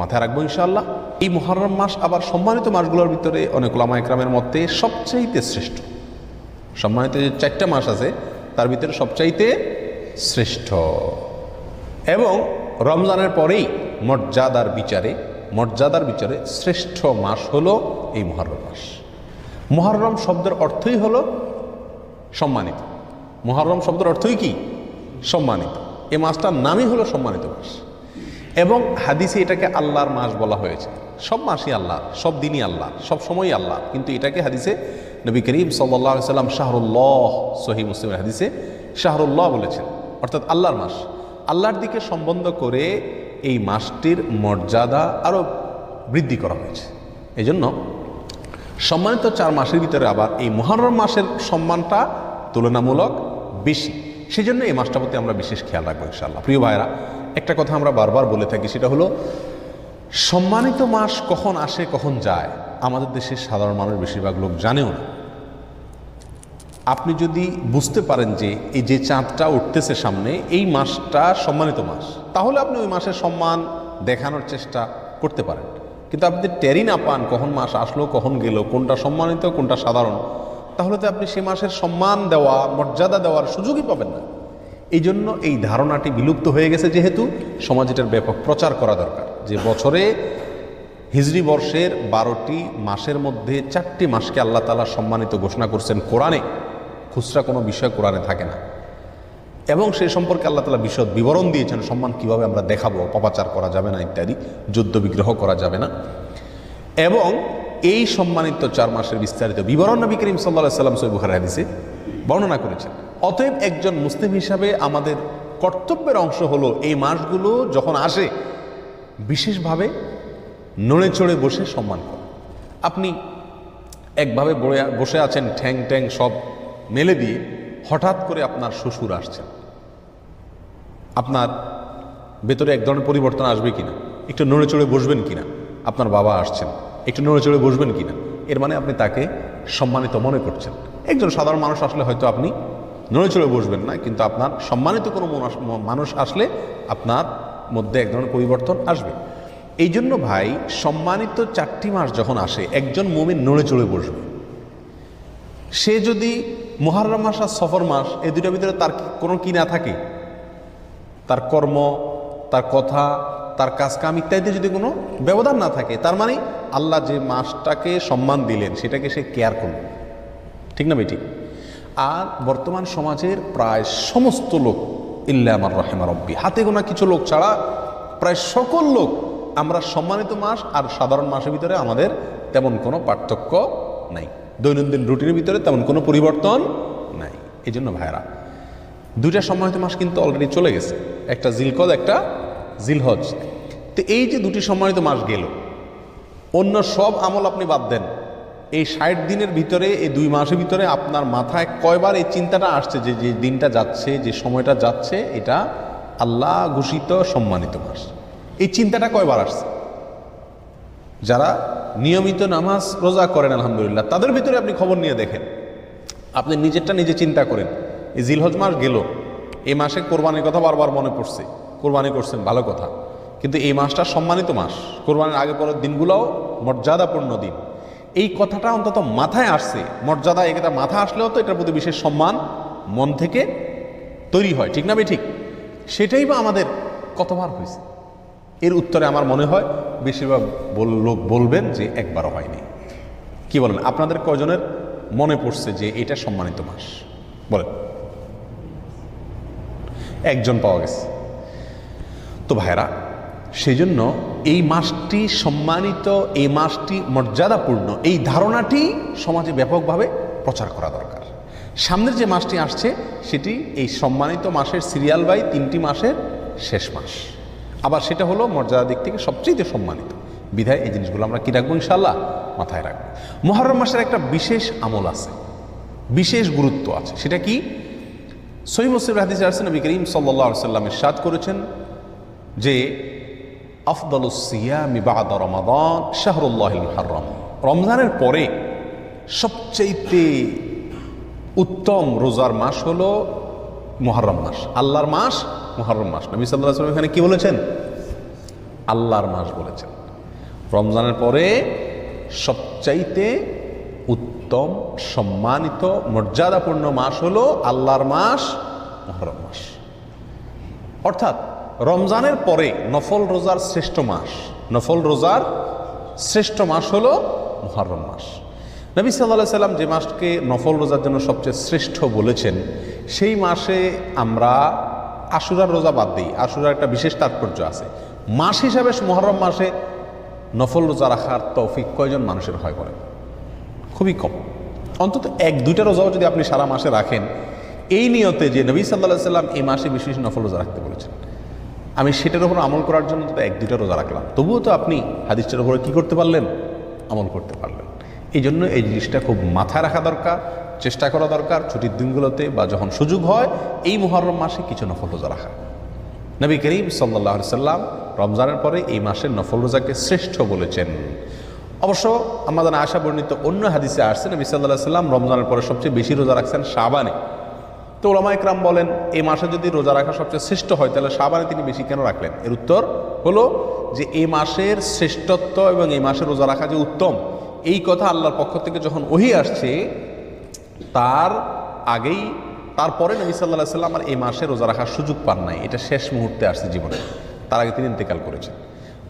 মাথায় রাখব ইনশাআল্লাহ। এই মহরম মাস আবার সম্মানিত মাসগুলোর ভিতরে অনেক ওলামা একরামের মধ্যে সবচাইতে শ্রেষ্ঠ। সম্মানিত যে চারটা মাস আছে, তার ভিতরে সবচাইতে শ্রেষ্ঠ। এবং রমজানের পরেই মর্যাদার বিচারে মর্যাদার বিচারে শ্রেষ্ঠ মাস হলো এই মহরম মাস। মহরম শব্দের অর্থই হলো সম্মানিত। মহরম শব্দের অর্থই কি? সম্মানিত। এই মাসটার নামই হলো সম্মানিত মাস। এবং হাদিসে এটাকে আল্লাহর মাস বলা হয়েছে। সব মাসই আল্লাহ, সব দিনই আল্লাহ, সব সময়ই আল্লাহ। কিন্তু এটাকে হাদিসে নবী করিম সাল্লাহ সাল্লাম শাহরুল্লাহ সহি মুসলিমের হাদিসে শাহরুল্লাহ বলেছেন। অর্থাৎ আল্লাহর মাস। আল্লাহর দিকে সম্বন্ধ করে এই মাসটির মর্যাদা আরও বৃদ্ধি করা হয়েছে। এই জন্য সম্মানিত চার মাসের ভিতরে আবার এই মহরম মাসের সম্মানটা তুলনামূলক বেশি। সেই জন্য এই মাসটার প্রতি আমরা বিশেষ খেয়াল রাখব ইনশাআল্লাহ। প্রিয় ভাইরা একটা কথা আমরা বারবার বলে থাকি, সেটা হলো, সম্মানিত মাস কখন আসে, কখন যায়, আমাদের দেশের সাধারণ মানুষ বেশিরভাগ লোক জানেও না। আপনি যদি বুঝতে পারেন যে এই যে চাঁদটা উঠতেছে সামনে, এই মাসটা সম্মানিত মাস, তাহলে আপনি ওই মাসের সম্মান দেখানোর চেষ্টা করতে পারেন। কিন্তু আপনি টেরি না পান কখন মাস আসলো, কখন গেল, কোনটা সম্মানিত, কোনটা সাধারণ, তাহলে তো আপনি সে মাসের সম্মান দেওয়া, মর্যাদা দেওয়ার সুযোগই পাবেন না। এই জন্য এই ধারণাটি বিলুপ্ত হয়ে গেছে যেহেতু সমাজ এটার ব্যাপক প্রচার করা দরকার। যে বছরে হিজরি বর্ষের বারোটি মাসের মধ্যে চারটি মাসকে আল্লাহ তালা সম্মানিত ঘোষণা করছেন কোরআনে। খুচরা কোনো বিষয় কোরআনে থাকে না। এবং সে সম্পর্কে আল্লাহ তালা বিশদ বিবরণ দিয়েছেন, সম্মান কীভাবে আমরা দেখাবো অপাচার করা যাবে না ইত্যাদি, যুদ্ধ বিগ্রহ করা যাবে না। এবং এই সম্মানিত চার মাসের বিস্তারিত বিবরণ নবী করিম সাল্লাহ সাল্লাম সৈবুখার হাদিসে বর্ণনা করেছেন। অতএব একজন মুসলিম হিসাবে আমাদের কর্তব্যের অংশ হলো এই মাসগুলো যখন আসে, বিশেষভাবে নড়ে চড়ে বসে সম্মান করা। আপনি একভাবে বসে আছেন, ঠ্যাং ট্যাং সব মেলে দিয়ে হঠাৎ করে আপনার শ্বশুর আসছেন আপনার ভেতরে এক ধরনের পরিবর্তন আসবে কিনা? একটু নড়ে চড়ে বসবেন কিনা? আপনার বাবা আসছেন, একটু নড়ে চড়ে বসবেন কিনা? এর মানে আপনি তাকে সম্মানিত মনে করছেন। একজন সাধারণ মানুষ আসলে হয়তো আপনি নড়ে চড়ে বসবেন না, কিন্তু আপনার সম্মানিত কোনো মানুষ আসলে আপনার মধ্যে এক ধরনের পরিবর্তন আসবে। এই জন্য ভাই, সম্মানিত চারটি মাস যখন আসে, একজন মমিন নড়ে চড়ে বসবে। সে যদি মহারম মাস আর সফর মাস এই দুটার ভিতরে তার কোনো কি না থাকে? তার কর্ম, তার কথা, তার কাজ কাম ইত্যাদিতে যদি কোনো ব্যবধান না থাকে, তার মানে আল্লাহ যে মাসটাকে সম্মান দিলেন, সেটাকে সে কেয়ার করল ঠিক না বেটি আর বর্তমান সমাজের প্রায় সমস্ত লোক, ইল্লা আমার রহেমা রব্বি। হাতে গোনা কিছু লোক ছাড়া প্রায় সকল লোক আমরা সম্মানিত মাস আর সাধারণ মাসের ভিতরে আমাদের তেমন কোনো পার্থক্য নাই। দৈনন্দিন রুটিনের ভিতরে তেমন কোনো পরিবর্তন নাই। এই জন্য ভাইরা দুইটা সম্মানিত মাস কিন্তু অলরেডি চলে গেছে। একটা জিলকদ, একটা জিলহজ। তো এই যে দুটি সম্মানিত মাস গেল, অন্য সব আমল আপনি বাদ দেন। এই ষাট দিনের ভিতরে, এই দুই মাসের ভিতরে আপনার মাথায় কয়বার এই চিন্তাটা আসছে যে যে দিনটা যাচ্ছে, যে সময়টা যাচ্ছে, এটা আল্লাহ ঘোষিত, সম্মানিত মাস। এই চিন্তাটা কয়বার আসছে? যারা নিয়মিত নামাজ রোজা করেন, আলহামদুলিল্লাহ, তাদের ভিতরে আপনি খবর নিয়ে দেখেন। আপনি নিজেরটা নিজে চিন্তা করেন। এই জিলহজ মাস গেল। এই মাসে কোরবানির কথা বারবার মনে পড়ছে। কোরবানি করছেন, ভালো কথা। কিন্তু এই মাসটা সম্মানিত মাস। কোরবানির আগে পরের দিনগুলোও মর্যাদাপূর্ণ দিন। এই কথাটা অন্তত মাথায় আসছে। মর্যাদা এটা মাথা আসলেও তো এটার প্রতি বিশেষ সম্মান মন থেকে তৈরি হয়। ঠিক না বে ঠিক? সেটাই বা আমাদের কতবার হয়েছে? এর উত্তরে আমার মনে হয় বেশিরভাগ লোক বলবেন যে একবারও হয়নি। কি বলেন? আপনাদের কজনের মনে পড়ছে যে এটা সম্মানিত মাস? বলেন। একজন পাওয়া গেছে। তো ভাইরা সেই জন্য এই মাসটি সম্মানিত, এই মাসটি মর্যাদাপূর্ণ, এই ধারণাটি সমাজে ব্যাপকভাবে প্রচার করা দরকার। সামনের যে মাসটি আসছে, সেটি এই সম্মানিত মাসের সিরিয়াল বাই তিনটি মাসের শেষ মাস। আবার সেটা হলো মর্যাদা দিক থেকে সবচেয়ে সম্মানিত। বিধায় এই জিনিসগুলো আমরা কী রাখব ইনশাল্লাহ মাথায় রাখব। মহরম মাসের একটা বিশেষ আমল আছে, বিশেষ গুরুত্ব আছে। সেটা কি? সহি হাদিসে আসছেন নবী করিম সাল্লাহ সাল্লামের সাদ করেছেন যে রমাদান শাহরুল্লাহ রমজানের পরে সবচাইতে উত্তম রোজার মাস হলো মুহররম মাস। আল্লাহর মাস, মুহররম মাস। নবী সাল্লাহ সাল্লাম এখানে কি বলেছেন? আল্লাহর মাস বলেছেন। রমজানের পরে সবচাইতে উত্তম, সম্মানিত, মর্যাদাপূর্ণ মাস হলো আল্লাহর মাস মহরম মাস। অর্থাৎ রমজানের পরে নফল রোজার শ্রেষ্ঠ মাস। নফল রোজার শ্রেষ্ঠ মাস হলো মুহররম মাস। নবী সাল্লাহ সাল্লাম যে মাসকে নফল রোজার জন্য সবচেয়ে শ্রেষ্ঠ বলেছেন, সেই মাসে আমরা আশুরার রোজা বাদ দিই। আশুরার একটা বিশেষ তাৎপর্য আছে। মাস হিসাবে মহরম মাসে নফল রোজা রাখার তৌফিক কয়জন মানুষের হয় করেন খুবই কম। অন্তত এক, দুইটা রোজাও যদি আপনি সারা মাসে রাখেন, এই নিয়তে যে নবী সাল্লাহ সাল্লাম এই মাসে বিশেষ নফল রোজা রাখতে বলেছেন। আমি সেটার উপর আমল করার জন্য তো এক, দুইটা রোজা রাখলাম। তবুও তো আপনি হাদিসটার উপরে কী করতে পারলেন? আমল করতে পারলেন। এই জন্য এই জিনিসটা খুব মাথায় রাখা দরকার, চেষ্টা করা দরকার। ছুটির দিনগুলোতে বা যখন সুযোগ হয়, এই মহরম মাসে কিছু নফল রোজা রাখা। নবী করিম সাল্লাহ সাল্লাম রমজানের পরে এই মাসের নফল রোজাকে শ্রেষ্ঠ বলেছেন। অবশ্য আমাদের আশা বর্ণিত অন্য হাদিসে আসছেন নবী সাল্লাহ সাল্লাম রমজানের পরে সবচেয়ে বেশি রোজা রাখছেন শাবানে। তো ওলামা ইকরাম বলেন এই মাসে যদি রোজা রাখা সবচেয়ে শ্রেষ্ঠ হয়, তাহলে শাবানে তিনি বেশি কেন রাখলেন? এর উত্তর হলো যে এই মাসের শ্রেষ্ঠত্ব এবং এই মাসে রোজা রাখা যে উত্তম, এই কথা আল্লাহর পক্ষ থেকে যখন ওহি আসছে, তার আগেই, তারপরে নবী সাল্লাহ সাল্লাম আর এই মাসে রোজা রাখার সুযোগ পান নাই। এটা শেষ মুহূর্তে আসছে জীবনে। তার আগে তিনি ইন্তেকাল করেছেন।